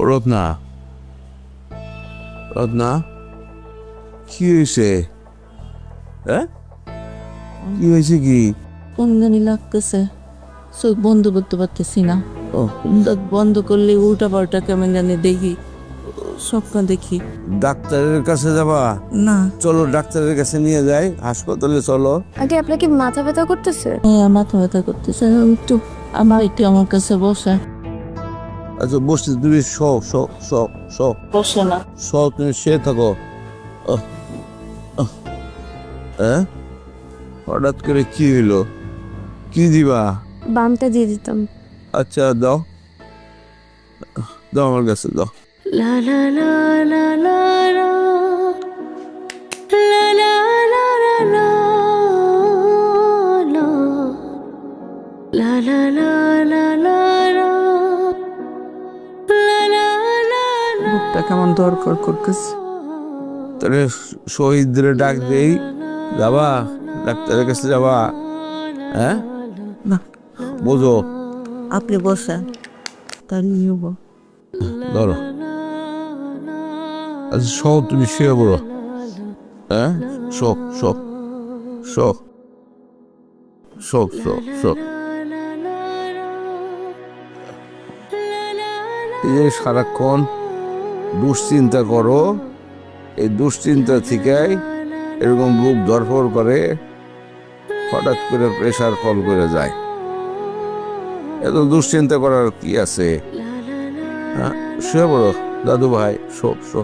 ও রত্না রত্না কি হয়েছে? হ্যাঁ কি হয়েছে কি? কোন জানি লাগতেছে? চোখ বন্ধ করতে পারতেছি না। ও। দাঁত বন্ধ করলে উল্টা পাল্টা কেমন জানি দেখি। স্বপ্ন দেখি। ডাক্তারের কাছে যাবা? না। চলো ডাক্তারের কাছে নিয়ে যাই। হাসপাতালে চলো। আন্টি আপনার কি মাথা ব্যথা করতেছে? হ্যাঁ মাথা ব্যথা করতেছে। একটু আমার একটু আমার কাছে বসে। আচ্ছা বসে তুমি শো শো শো শো বসে না শো তুমি শুয়ে থাকো। হ্যাঁ হঠাৎ করে কি হইল কি দিবা বামটা দিয়ে দিতাম আচ্ছা দাও দাও আমার কাছে দাও লা লা লা লা লা লা। লা লা লা কেমন দরকার করতেছে? তাহলে শহীদদের ডাক দেই। যাবা? ডাক্তারের কাছে যাবা? হ্যাঁ? না। বোঝো। আপনি বসেন। তার নিব। ধরো। আচ্ছা শো তুমি শুয়ে পড়ো। হ্যাঁ? শো শো শো শো শো শো এই যে সারাক্ষণ দুশ্চিন্তা করো। এই দুশ্চিন্তা থেকেই এরকম বুক ধরফর করে হঠাৎ করে প্রেশার ফল করে যায়। এত দুশ্চিন্তা করার কি আছে? হ্যাঁ শুয়ে পড়ো দাদু ভাই শো শো।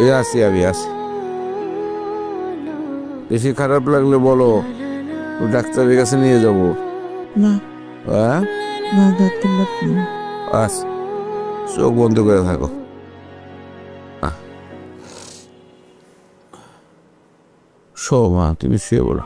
এই আসি আমি আসি বেশি খারাপ লাগলে বলো ডাক্তারের কাছে নিয়ে যাব। না। হ্যাঁ? না চোখ বন্ধ করে থাকো। শো মা তুমি শুয়ে পড়ো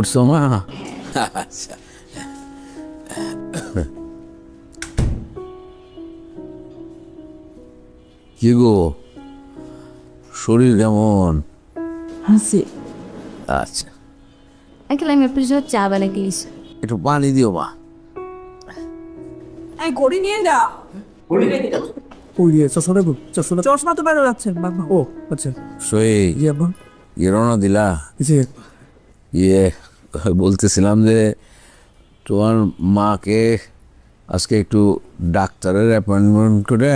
উঠছো মা কি গো? শরীর কেমন? হাসি। আচ্ছা। আঙ্কেল আমি আপনার জন্য চা বানাই দিয়েছি। একটু পানি দিও মা। এই ঘড়ি নিয়ে যা। ওই ইয়ে চশমা দেবো? চশমা চশমা তো বেরো যাচ্ছে বাবা ও আচ্ছা। সই ইয়ে রওনা দিলা? জি ইয়ে। বলতেছিলাম যে তোমার মাকে আজকে একটু ডাক্তারের অ্যাপয়েন্টমেন্ট করে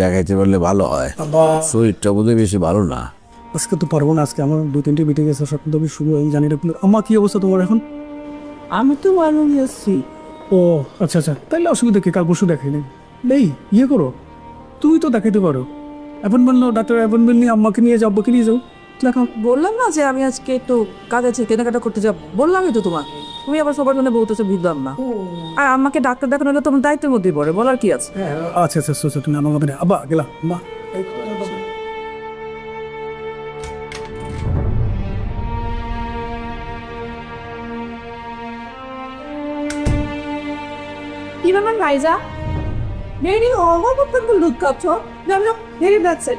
দেখাইতে পারলে ভালো হয়। শরীরটা বোধহয় বেশি ভালো না। আজকে তো পারব না আজকে আমার দু তিনটে মিটিং আছে সব তো আমি শুরু আমি জানি না কিন্তু আমার কি অবস্থা তোমার এখন? আমি তো মানুষ আসছি ও আচ্ছা আচ্ছা তাইলে অসুবিধা কি? কাল পরশু দেখাই নেই নেই ইয়ে করো। তুমি তো দেখাইতে পারো। অ্যাপয়েন্টমেন্ট নাও ডাক্তার অ্যাপয়েন্টমেন্ট নিয়ে আম্মাকে নিয়ে যাও আব্বাকে নিয়ে যাও। দেখাও বললাম না যে আমি আজকে একটু কাজ আছে কেনাকাটা করতে যাব? বললামই তো তোমাকে তুমি আবার সবার জন্য বলতেছো বুঝলাম না। আর আমাকে ডাক্তার দেখানো হলে তোমার দায়িত্বের মধ্যেই পড়ে বলার কি আছে? হ্যাঁ আচ্ছা আচ্ছা আচ্ছা তুমি আমার হবে না আব্বা গেলাম মা। কি ব্যাপার ভাইজা? নেই অগমতন দুধ খাচ্ছ? যাও যাও হেরে যাচ্ছে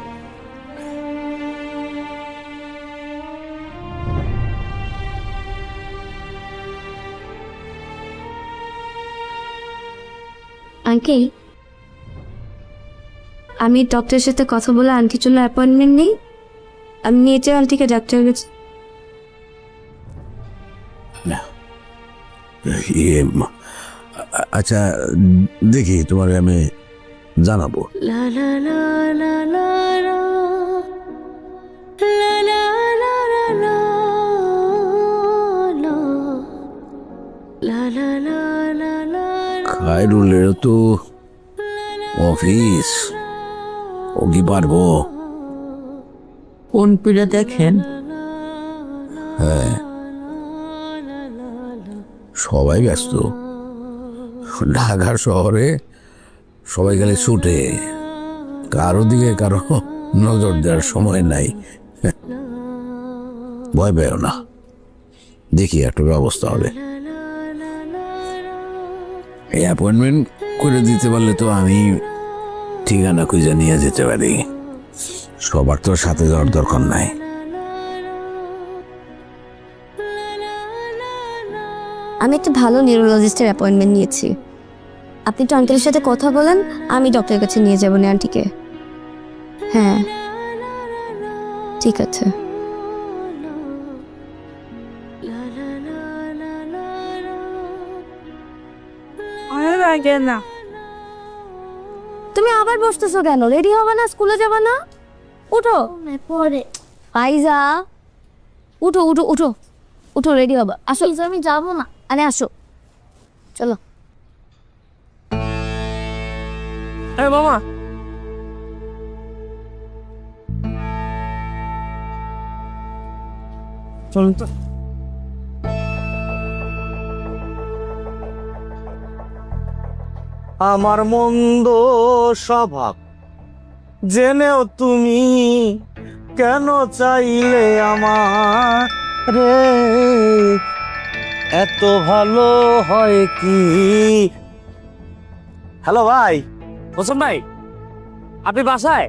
আঙ্কেল আমি ডক্টরের সাথে কথা বলে আন্টির জন্য অ্যাপয়েন্টমেন্ট নেই। আমি নিয়ে নিচে আন্টিকে ডাক্তার কাছে ইয়ে আচ্ছা দেখি তোমার আমি জানাব। লা লা লা লা লা লা। লা। খায়রুলের তো অফিস। ও কি পারব? কোন পিড়ে দেখেন? হ্যাঁ। সবাই ব্যস্ত। ঢাকার শহরে সবাই গেলে ছুটে। কারও দিকে কারও নজর দেওয়ার সময় নাই। ভয় পেও না। দেখি একটা ব্যবস্থা হবে। এই অ্যাপয়েন্টমেন্ট করে দিতে পারলে তো আমি ঠিকানা খুঁজে নিয়ে যেতে পারি। সবার তো সাথে যাওয়ার দরকার নাই। আমি একটা ভালো নিউরোলজিস্টের অ্যাপয়েন্টমেন্ট নিয়েছি। আপনি তো আঙ্কেলের সাথে কথা বলেন, আমি ডক্টরের কাছে নিয়ে যাব না আন্টিকে হ্যাঁ। ঠিক আছে। না। তুমি আবার বসতেছো কেন? রেডি হবে না? স্কুলে যাবে না? উঠো। পরে পাইজা উঠো উঠো উঠো। উঠো রেডি হবে। আসো। আমি যাব না। আরে আসো। চলো। এ মামা। চলুন তো। আমার মন্দ স্বভাব। জেনেও তুমি কেন চাইলে আমার রে? এত ভালো হয় কি? হ্যালো ভাই হোসেন ভাই আপনি বাসায়?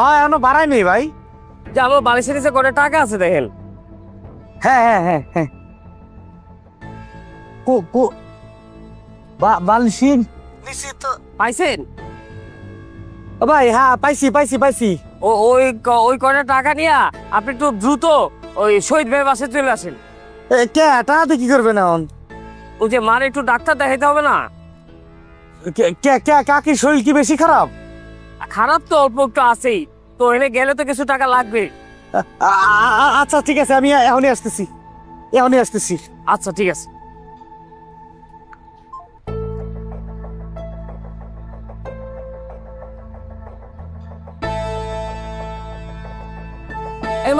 হয় এখনও বাড়ায়নি ভাই। যাব বালিশের নিচে করে টাকা আছে দেখেন। হ্যাঁ হ্যাঁ হ্যাঁ হ্যাঁ। কো কো বা নিছি তো পাইছেন? ও ভাই হ্যাঁ পাইছি পাইছি পাইছি। ও ওই ক- ওই কয়টা টাকা নিয়া আপনি একটু দ্রুত ওই শহীদ ভাই বাসে চলে আসেন। এ, কে? টাকাতে কি করবে না এখন? ওই যে মার একটু ডাক্তার দেখাইতে হবে না? কে- কে কে কাকির শরীর কি বেশি খারাপ? খারাপ তো অল্প একটু আছেই। তো এনে গেলে তো কিছু টাকা লাগবে। আ- আ- আ- আচ্ছা ঠিক আছে আমি এখনই আসতেছি। এখনই আসতেছি। আচ্ছা ঠিক আছে।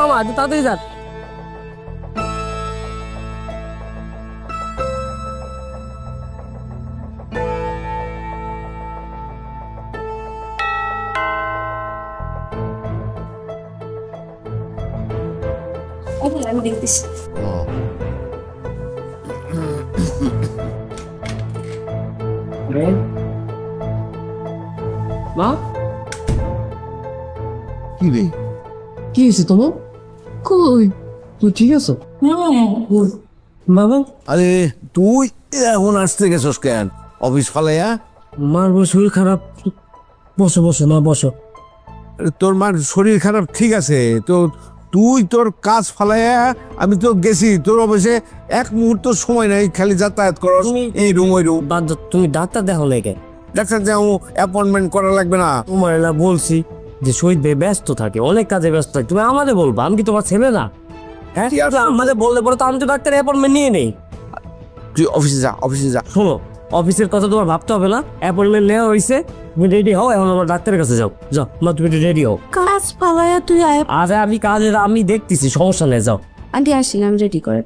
মামা একটু তাড়াতাড়ি যান আমি দেখতেছি মা কি রে কি হয়েছে তোমার কই? তুই ঠিক আছো? বাবা? আরে তুই এখন আসতে গেছস কেন? অফিস ফালাইয়া? মার শরীর খারাপ। বসো বসো মা বসো। আরে তোর মার শরীর খারাপ ঠিক আছে। তো তুই তোর কাজ ফালাইয়া আমি তো গেছি তোর অফিসে এক মুহূর্ত সময় নাই খালি যাতায়াত করস তুমি- এই রুম ওই রুম বাদ তুমি ডাক্তার দেখো লেগে ডাক্তার যাও অ্যাপয়েন্টমেন্ট করা লাগবে না। তোমার বলছি। যে শহীদ ভাই ব্যস্ত থাকে অনেক কাজে ব্যস্ত থাকে তুমি আমাদের বলব আমি কি তোমার ছেলে না? হ্যাঁ? আমাদের বললে পরে তো আমি তো ডাক্তার অ্যাপয়েন্টমেন্ট নিয়ে নেই। তুই অফিসে যা অফিসে যা। শোনো অফিসের কথা তোমার ভাবতে হবে না অ্যাপয়েন্টমেন্ট নেওয়া হয়েছে তুমি রেডি হও এখন আমার ডাক্তারের কাছে যাও। যাও মা তুমি রেডি হও। কাজ পালায়া তুই আয়। আরে আমি কাজের আমি দেখতেছি সমস্যা নেই যাও। আন্টি আসি আমি রেডি করে।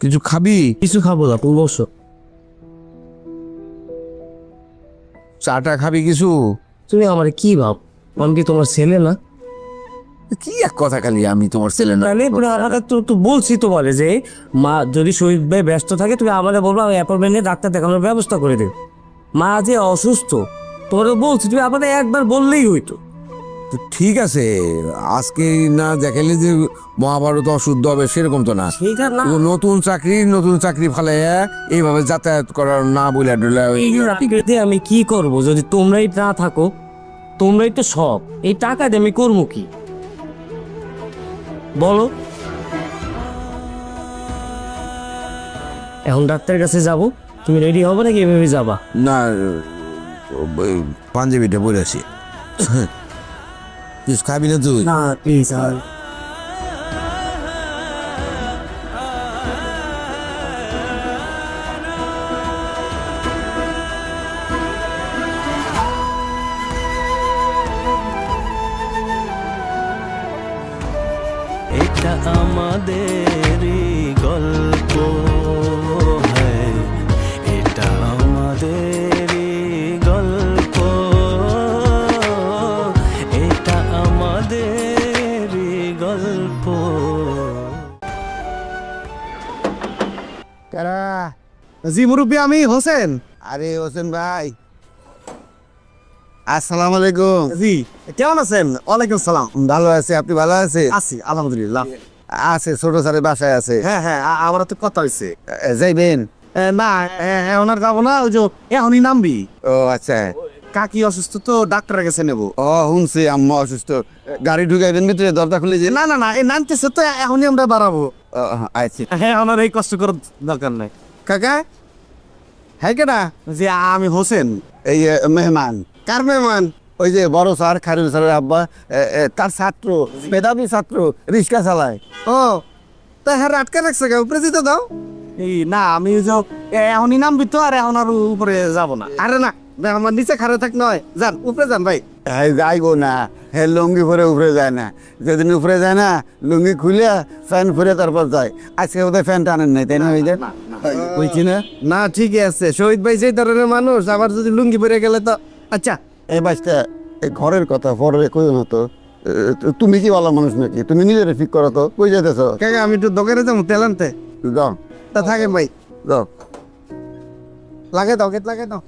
কিছু খাবি? কিছু খাব না তুমি বসো। চাটা খাবি কিছু? তুমি আমার কি ভাব? আমি কি তোমার ছেলে না? কি এক কথা খালি আমি তোমার ছেলে না। তো তো বলছি তোমারে যে মা যদি শহীদ ভাই ব্যস্ত থাকে তুমি আমাদের বলব আমি অ্যাপয়েন্টমেন্ট নিয়ে ডাক্তার দেখানোর ব্যবস্থা করে দেব। মা যে অসুস্থ তোমার বলছি তুমি আমাদের একবার বললেই হইতো। তো ঠিক আছে আজকে না দেখালে যে মহাভারত অশুদ্ধ হবে সেরকম তো না। সেইটা না। ও নতুন চাকরি নতুন চাকরি ফালাইয়া এইভাবে যাতায়াত করার না বলে ডলে এই চাকরিতে আমি কি করব? যদি তোমরাই না থাকো তোমরাই তো সব। এই টাকা দিয়ে আমি করব কি? বলো। এখন ডাক্তারের কাছে যাব। তুমি রেডি হবে নাকি এভাবে যাবা? না পাঞ্জাবিটা পরে আছি খাবি না তুই না প্লিজ এটা আমাদেরই জি মুরব্বী আমি হোসেন। আরে হোসেন ভাই। আসসালামু আলাইকুম। জি কেমন আছেন? ওয়ালাইকুম সালাম। ভালো আছে আপনি ভালো আছে আছি আলহামদুলিল্লাহ। আছে ছোট স্যারের বাসায় আছে। হ্যাঁ হ্যাঁ আমার তো কথা হয়েছে যাইবেন? না এখন আর যাব না ওই যে এখনই নামবি। ও আচ্ছা। কাকি অসুস্থ তো ডাক্তারের কাছে নেব। ও শুনছি আম্মা অসুস্থ। গাড়ি ঢুকাইবেন ভিতরে দরজা খুলে যে না না না এই নামতেছে তো এখনই আমরা বাড়াবো। আচ্ছা। হ্যাঁ আমার এই কষ্ট করার দরকার নাই। কাকা? হ্যাঁ কেডা? যে আমি হোসেন। এই মেহমান। কার মেহমান? ওই যে বড় স্যার খারুল স্যারের আব্বা তার ছাত্র মেধাবী ছাত্র রিক্সা চালায়। ও তা হ্যাঁ আটকে রাখছে কে উপরে যেতে দাও। এই না আমি যে এখনই নামবি তো আর এখন আর উপরে যাব না। আরে না না, আমার নিচে খারে থাক নয়। যান উপরে যান ভাই। হ্যাঁ যাইবো না। হে লুঙ্গি পরে উপরে যায় না। যেদিন উপরে যায় না লুঙ্গি খুলে ফ্যান ফুরে তারপর যায়। আজকে বোধহয় ফ্যান টানেন নাই তাই না ওই যে বুঝছি না? না ঠিকই আছে। শহীদ ভাই সেই ধরনের মানুষ আবার যদি লুঙ্গি পরে গেলে তো আচ্ছা এই বাচ্চা এই ঘরের কথা পরে কই না তো। তুমি কি ভালো মানুষ নাকি? তুমি নিজের ঠিক করো তো। কই যেতেছ কাকা আমি একটু দোকানে যাব তেল আনতে। যাও। তা থাকেন ভাই। যাও। লাগে দাও গেট লাগে দাও।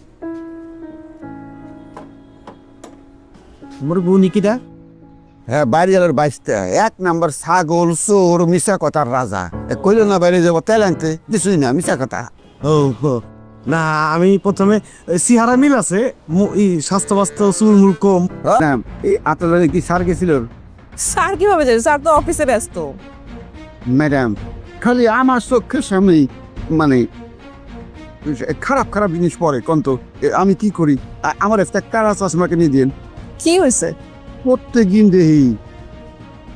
মোর বউ নিকিটা হ্যাঁ বাইরে যাওয়ার বাইশটা। এক নাম্বার ছাগল চোর মিশা কথার রাজা। এ, কইল না বাইরে যাব তেল আনতে কিছুই না মিশা কথা। ও। না আমি প্রথমে সিহারা মিল আছে। ই স্বাস্থ্য বাস্ত চুল মুল কম আপনার কি সার গেছিল? স্যার কীভাবে যাবে স্যার তো অফিসে ব্যস্ত। ম্যাডাম খালি আমার চোখের সামনে মানে খারাপ খারাপ জিনিস পড়ে কন্ত। আমি কি করি? আমার একটা কারা চশমাকে নিয়ে দিন কি হয়েছে? প্রত্যেক দিন দেহি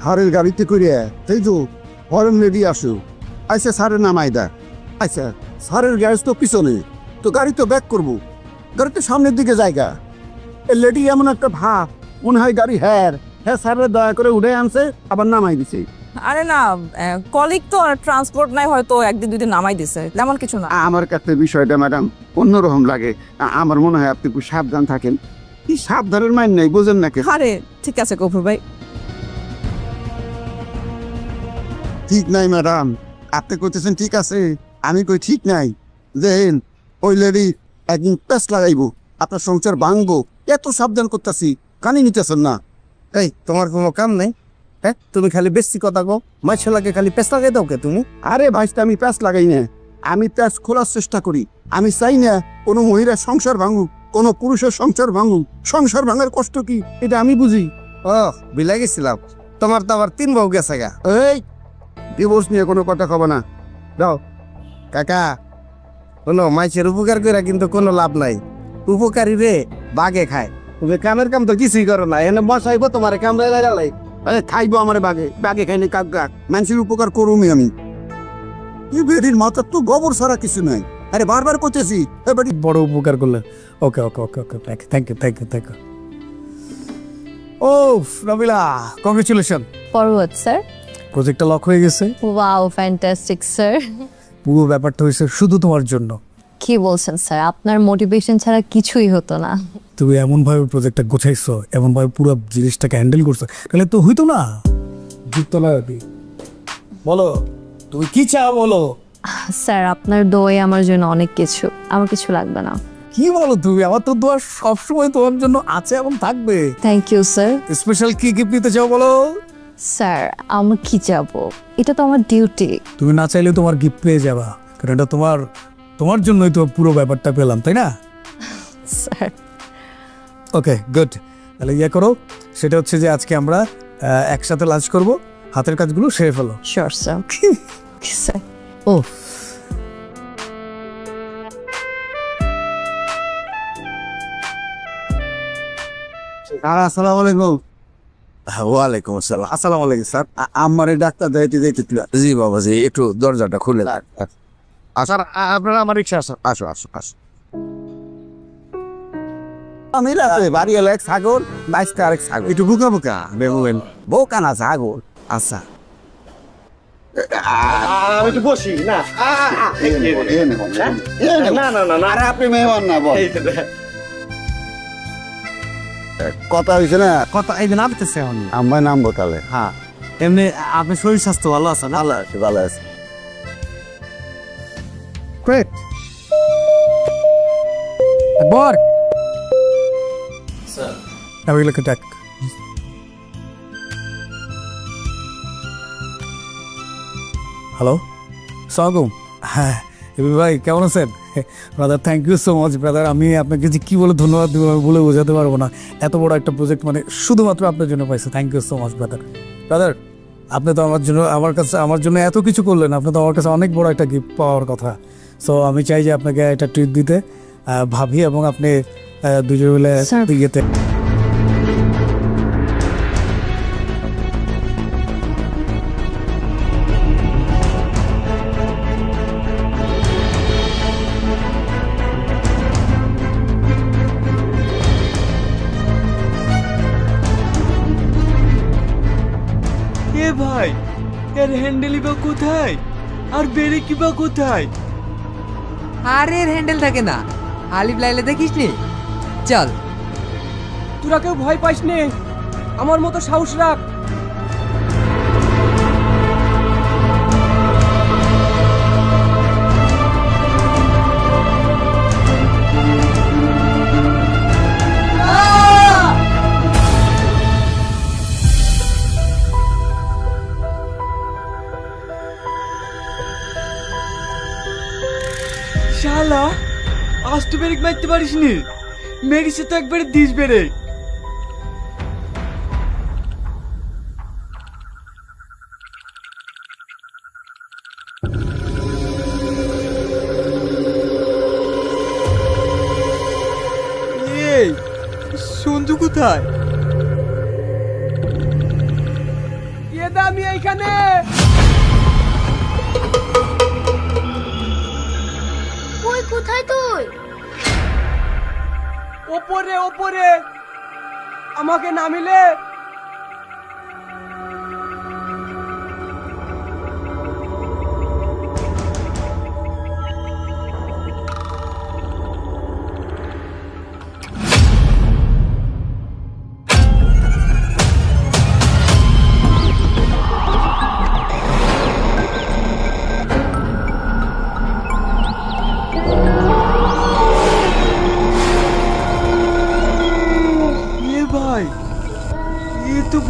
হারের গাড়িতে করে তাই তো হরেন রেডি আসো। আচ্ছা সারের নামাই দা আচ্ছা সারের গ্যারেজ তো পিছনে তো গাড়ি তো ব্যাক করব। গাড়ি তো সামনের দিকে জায়গা। এ লেডি এমন একটা ভাব মনে হয় গাড়ি হ্যার। হ্যাঁ স্যারের দয়া করে উঠে আনছে আবার নামাই দিছে। আরে না কলিগ তো ট্রান্সপোর্ট নাই হয়তো একদিন দুদিন নামাই দিছে তেমন কিছু না। আমার কাছে বিষয়টা ম্যাডাম অন্যরকম লাগে। আমার মনে হয় আপনি একটু সাবধান থাকেন। কি সাবধানের মাইন নেই বুঝেন নাকি আরে ঠিক আছে গফুর ভাই। ঠিক নাই ম্যাডাম। আপনি কইতেছেন ঠিক আছে আমি কই ঠিক নাই। দেখেন ওই লেডি একদিন পেস লাগাইবো আপনার সংসার ভাঙবো এত সাবধান করতেছি কানি নিতেছেন না। এই তোমার কোনো কাম নাই? হ্যাঁ তুমি খালি বেশি কথা কও মাইশালাকে খালি পেস্তা লাগাই দাও কে তুমি? আরে ভাইস্তা আমি প্যাঁচ লাগাই না। আমি প্যাঁচ খোলার চেষ্টা করি। আমি চাই না কোনো মহিলার সংসার ভাঙুক। কোনো পুরুষের সংসার ভাঙুক। সংসার ভাঙার কষ্ট কি? এটা আমি বুঝি। ও বিলাই গেছিলাম। তোমার তো আবার তিন বউ গেছে গা। এই ডিভোর্স নিয়ে কোনো কথা কব না। দাও কাকা কোনো মাইসের উপকার করে কিন্তু কোনো লাভ নাই। উপকারী রে বাগে খায়। তুমি কামের কাম তো কিছুই করো না। এনে বসাইবো তোমার কামড়ে লাগালাই আরে খাইবো আমার বাগে। বাগে খাইনি কাক মানুষের উপকার করুমি আমি। এই বেরির মাথার তো গোবর ছাড়া কিছু নাই। আরে বারবার করতেছি। এবারে বড় উপকার করলে। Okay okay okay okay thank you thank you thank you ও রবিলা কংগ্রেচুলেশন ফরওয়ার্ড স্যার প্রজেক্টটা লক হয়ে গেছে। ওয়াও ফ্যান্টাস্টিক স্যার পুরো ব্যাপারটা হয়েছে শুধু তোমার জন্য। কি বলছেন স্যার আপনার মোটিভেশন ছাড়া কিছুই হতো না। তুমি এমনভাবে প্রজেক্টটা গোছাইছো এমনভাবে পুরো জিনিসটাকে হ্যান্ডেল করছ তাহলে তো হইতো না। যুক্তলা বলো তুমি কি চাও বলো? স্যার আপনার দোয়ে আমার জন্য অনেক কিছু। আমার কিছু লাগবে না। কি বলো তুমি? আমার তো দোয়া সবসময় তোমার জন্য আছে এবং থাকবে। থ্যাংক ইউ স্যার স্পেশাল কি গিফট নিতে চাও বলো? স্যার আমি কি যাব? এটা তো আমার ডিউটি তুমি না চাইলেও তোমার গিফট পেয়ে যাবা। কারণ এটা তোমার তোমার জন্যই তো পুরো ব্যাপারটা পেলাম তাই না? স্যার ওকে গুড তাহলে ইয়ে করো সেটা হচ্ছে যে আজকে আমরা একসাথে লাঞ্চ করব। হাতের কাজগুলো সেরে ফেলো। শিওর স্যার আসসালামু আলাইকুম। ওয়ালাইকুম আসসালাম। আসসালামু আলাইকুম স্যার। আমার ডাক্তার জি বাবা জি একটু দরজাটা খুলে দাও স্যার আপনারা আমার রিক্সা আসো আসো আসো আসো। আমি রাতে বাড়ি হলো এক ছাগল বাইশটা আরেক ছাগল। একটু বুকা বুকা বউ কানা ছাগল। আচ্ছা। আমি একটু বসি না? না না না না। আরে আপনি মেহমান না বল। কথা হয়েছে না? কথা এই দিন এখন আমার নামবো তাহলে হ্যাঁ। এমনি আপনার শরীর স্বাস্থ্য ভালো আছে ভালো আছে ভালো আছে। গ্রেট বর। Now we look at that. Hello সালাম হ্যাঁ এবি ভাই কেমন আছেন? Brother thank you so much brother আমি আপনাকে যে কী বলে ধন্যবাদ দেবো আমি বলে বোঝাতে পারব না। এত বড় একটা প্রজেক্ট মানে শুধুমাত্র আপনার জন্য পাইছে। Thank you so much brother brother আপনি তো আমার জন্য আমার কাছে আমার জন্য এত কিছু করলেন। আপনি তো আমার কাছে অনেক বড় একটা গিফট পাওয়ার কথা। সো আমি চাই যে আপনাকে একটা ট্রিট দিতে ভাবি এবং আপনি দুজন মিলে. ইয়েতে আর বেড়ে কি বা কোথায়? আর এর হ্যান্ডেল থাকে না। আলিফ লাইলে দেখিস নি? চল। তোরা কেউ ভয় পাইস নে। আমার মতো সাহস রাখ। পারিস নি মেরিসে তো একবারে দিস এই সন্ধু কোথায়? দামি এইখানে? কোথায় তুই? ওপরে ওপরে। আমাকে নামিলে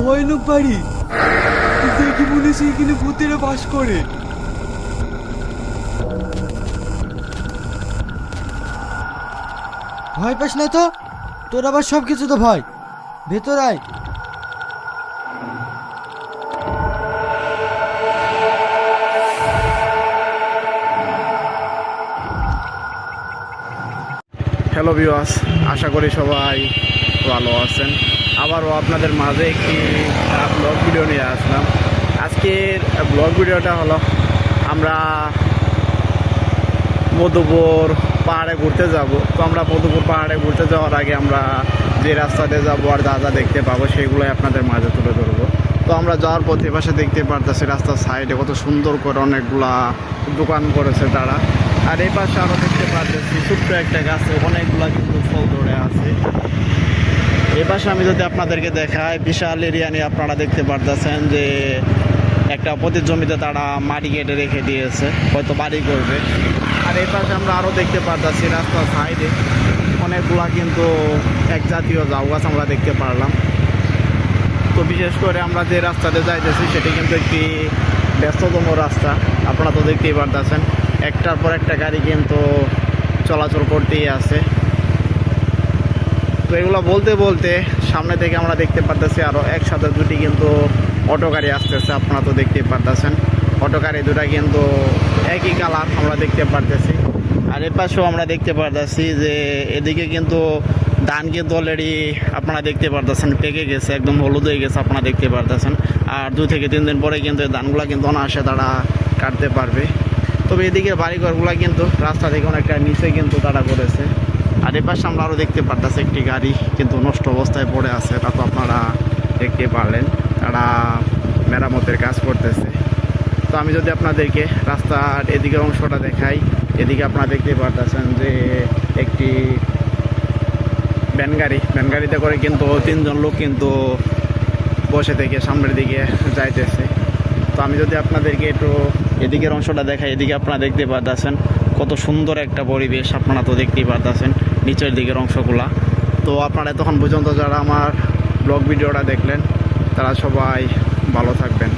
ভয়ানক বাড়ি। দেখি মনে হচ্ছে এখানে ভূতেরা বাস করে? ভয় পাস না তো? তোর আবার সব কিছু তো ভয়। ভেতর আয়। হ্যালো ভিউয়ার্স আশা করি সবাই ভালো আছেন। আবারও আপনাদের মাঝে একটি ব্লগ ভিডিও নিয়ে আসলাম। আজকের ব্লগ ভিডিওটা হলো, আমরা মধুপুর পাহাড়ে ঘুরতে যাব। তো আমরা মধুপুর পাহাড়ে ঘুরতে যাওয়ার আগে আমরা যে রাস্তাতে যাব আর যা যা দেখতে পাবো, সেগুলোই আপনাদের মাঝে তুলে ধরবো। তো আমরা যাওয়ার পথে পাশে দেখতে পারতেছি রাস্তার সাইডে কত সুন্দর করে অনেকগুলা দোকান করেছে তারা। আর এই পাশে আরও দেখতে পারতেছি ছোট্ট একটা গাছে অনেকগুলা কিন্তু ফল ধরে আছে। এই পাশে আমি যদি আপনাদেরকে দেখাই, বিশাল এরিয়া নিয়ে আপনারা দেখতে পারতেছেন যে একটা পতির জমিতে তারা মাটি কেটে রেখে দিয়েছে, হয়তো বাড়ি করবে। আর এই পাশে আমরা আরও দেখতে পারতেছি রাস্তার সাইডে অনেকগুলা কিন্তু এক জাতীয় জাউ গাছ আমরা দেখতে পারলাম। তো বিশেষ করে আমরা যে রাস্তাতে যাইতেছি, সেটি কিন্তু একটি ব্যস্ততম রাস্তা। আপনারা তো দেখতেই পারতেছেন, একটার পর একটা গাড়ি কিন্তু চলাচল করতেই আছে। তো এগুলো বলতে বলতে সামনে থেকে আমরা দেখতে পারতেছি আরও একসাথে দুটি কিন্তু অটো গাড়ি আসতেছে, আপনারা তো দেখতেই পারতেছেন। অটো গাড়ি দুটা কিন্তু একই কালার আমরা দেখতে পারতেছি। আর এর পাশেও আমরা দেখতে পারতেছি যে এদিকে কিন্তু ধান কিন্তু অলরেডি আপনারা দেখতে পারতেছেন, পেকে গেছে, একদম হলুদ হয়ে গেছে, আপনারা দেখতে পারতেছেন। আর দু থেকে তিন দিন পরে কিন্তু এই ধানগুলো কিন্তু অনায়াসে তারা কাটতে পারবে। তবে এদিকে বাড়িঘরগুলো কিন্তু রাস্তা থেকে অনেকটা নিচে কিন্তু তারা করেছে। আর এ পাশে আমরা আরও দেখতে পারতেছি একটি গাড়ি কিন্তু নষ্ট অবস্থায় পড়ে আছে তা তো আপনারা দেখতে পারলেন। তারা মেরামতের কাজ করতেছে। তো আমি যদি আপনাদেরকে রাস্তার এদিকের অংশটা দেখাই, এদিকে আপনারা দেখতে পারতেছেন যে একটি ভ্যান গাড়ি। ভ্যান গাড়িতে করে কিন্তু তিনজন লোক কিন্তু বসে থেকে সামনের দিকে যাইতেছে। তো আমি যদি আপনাদেরকে একটু এদিকের অংশটা দেখাই, এদিকে আপনারা দেখতে পারতেছেন কত সুন্দর একটা পরিবেশ, আপনারা তো দেখতেই পারতেছেন। নিচের দিকের অংশগুলো। তো আপনারা এতক্ষণ পর্যন্ত যারা আমার ব্লগ ভিডিওটা দেখলেন, তারা সবাই ভালো থাকবেন।